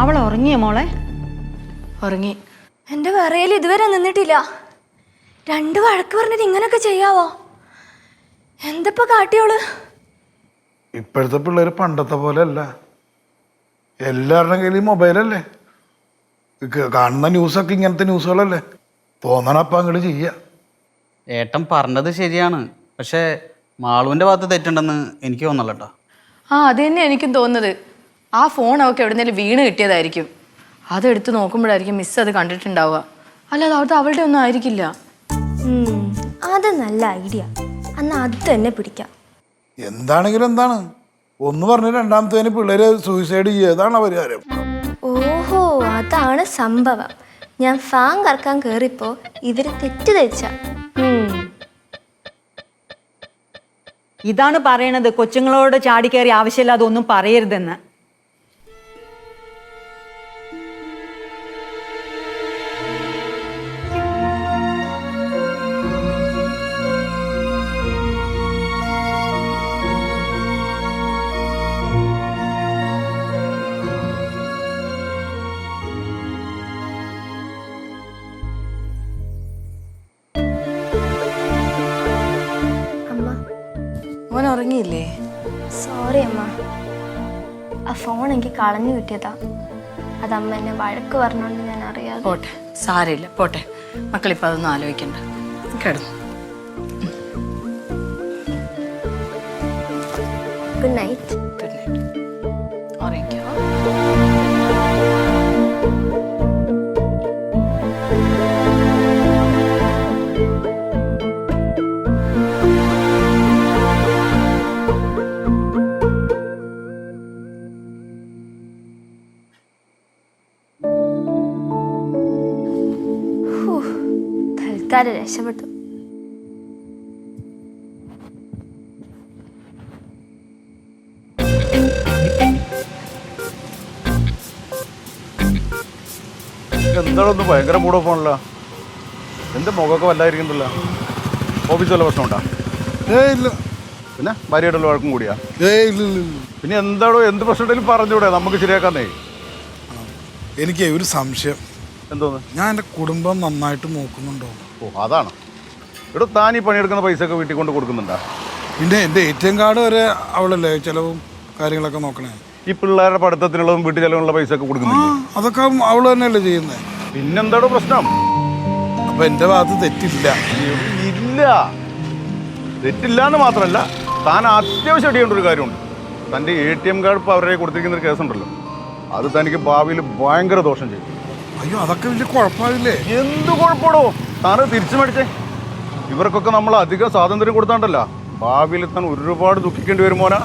അവൾ ഉറങ്ങിയ മോളെ? ഉറങ്ങി. എന്റെ വിറയിൽ ഇതുവരെ നിന്നിട്ടില്ല. രണ്ട് വഴക്ക് പറഞ്ഞിട്ട് ഇങ്ങനൊക്കെ ചെയ്യാവോ? എന്തപ്പോ കാട്ടിയോൾ ഇപ്പോഴത്തെ പിള്ളേര് പണ്ടത്തെ പോലെ അല്ല എല്ലാവരുടെ കയ്യിൽ മൊബൈലല്ലേ? കാണുന്ന ന്യൂസൊക്കെ ഇങ്ങനത്തെ ന്യൂസുകളല്ലേ? തോന്നണപ്പം അങ്ങോട്ട് ചെയ്യുക ഏട്ടൻ പറഞ്ഞത് ശരിയാണ്. പക്ഷേ മാളുവിന്റെ ഭാഗത്ത് തെറ്റുണ്ടെന്ന് എനിക്ക് തോന്നല്ലോ ആ അത് തന്നെ എനിക്കും തോന്നുന്നത്. ആ ഫോൺ അവൾക്ക് എവിടെന്നേലും വീണ് കിട്ടിയതായിരിക്കും. അതെടുത്ത് നോക്കുമ്പോഴായിരിക്കും മിസ് അത് കണ്ടിട്ടുണ്ടാവുക. അല്ലാതെ അവിടുത്തെ അവളുടെ ഒന്നും ആയിരിക്കില്ല. അത് നല്ല ഐഡിയ. അന്ന് അത് തന്നെ പിടിക്കാം. എന്താണെങ്കിലും എന്താണ്? ഒന്ന് പറഞ്ഞ് രണ്ടാമത്തേന് പിള്ളേര് സൂയിസൈഡ് ചെയ്യാതാണ് പരിഹാരം. ഓഹോ അതാണ് സംഭവം. ഞാൻ ഫാൻ കറക്കാൻ കേറിപ്പോ ഇവർ തെറ്റിദ്ധരിച്ച. ഇതാണ് പറയണത്. കൊച്ചുങ്ങളോട് ചാടിക്കയറി ആവശ്യമില്ലാതെ ഒന്നും പറയരുതെന്ന്. ഉറങ്ങിയില്ലേ? സോറി അമ്മ. ആ ഫോൺ എനിക്ക് കളഞ്ഞു കിട്ടിയതാ. അത് അമ്മ എന്നെ വഴക്ക് പറഞ്ഞോണ്ട് ഞാൻ അറിയാതെ. പോട്ടെ സാരില്ല പോട്ടെ. മക്കളിപ്പോൾ അതൊന്നും ആലോചിക്കണ്ട. കിടന്നു. ഗുഡ് നൈറ്റ് തൽക്കാലം രക്ഷപ്പെട്ടു. എന്താണൊന്ന് ഭയങ്കര മൂഡ് ഓഫ് ആണല്ലോ. എന്റെ മുഖമൊക്കെ വല്ലായിരിക്കുന്നില്ല. ഓഫീസ് വല്ല പ്രശ്നമുണ്ടോ? ഏയ് ഇല്ല. പിന്നെ ഭാര്യയായിട്ടുള്ള വഴക്കും കൂടിയാ? ഏയ് ഇല്ല ഇല്ല ഇല്ല. പിന്നെ എന്താണോ എന്ത് പ്രശ്നമുണ്ടെങ്കിലും പറഞ്ഞൂടെ നമുക്ക് ശരിയാക്കാന്നേ. എനിക്ക് ഒരു സംശയം. എന്തോന്ന്? ഞാൻ എന്റെ കുടുംബം നന്നായിട്ട് നോക്കുന്നുണ്ടോ? ഓ അതാണ്. ഇവിടെ താൻ ഈ പണിയെടുക്കുന്ന പൈസ ഒക്കെ വീട്ടിൽ കൊണ്ട് കൊടുക്കുന്നുണ്ടാ? പിന്നെ എന്റെ എ ടി എം കാർഡ് വരെ അവളല്ലേ ചിലവും കാര്യങ്ങളൊക്കെ നോക്കണേ? ഈ പിള്ളേരുടെ പഠിത്തത്തിനുള്ളതും വീട്ടിൽ ചിലവുള്ള പൈസ ഒക്കെ കൊടുക്കുന്നു കൊടുക്കുന്നില്ല അതൊക്കെ അവൾ തന്നെയല്ലേ ചെയ്യുന്നത് പിന്നെന്താണോ പ്രശ്നം? അപ്പൊ എന്റെ ഭാഗത്ത് തെറ്റില്ല. ഇല്ല. തെറ്റില്ല എന്ന് മാത്രമല്ല താൻ അത്യാവശ്യം ചെയ്യേണ്ട ഒരു കാര്യമുണ്ട്. തന്റെ എ ടി എം കാർഡ് ഇപ്പോൾ അവരെ കൊടുത്തിരിക്കുന്ന ഒരു കേസുണ്ടല്ലോ. അത് തനിക്ക് ഭാവിയിൽ ഭയങ്കര ദോഷം ചെയ്യും. അയ്യോ അതൊക്കെ വലിയ കുഴപ്പമില്ലേ എന്ത് കുഴപ്പമോ താന് തിരിച്ചു മേടിച്ചേ. ഇവർക്കൊക്കെ നമ്മൾ അധികം സ്വാതന്ത്ര്യം കൊടുത്താണ്ടല്ല. ഭാവിയിൽ താൻ ഒരുപാട് ദുഃഖിക്കേണ്ടി വരുമോനാ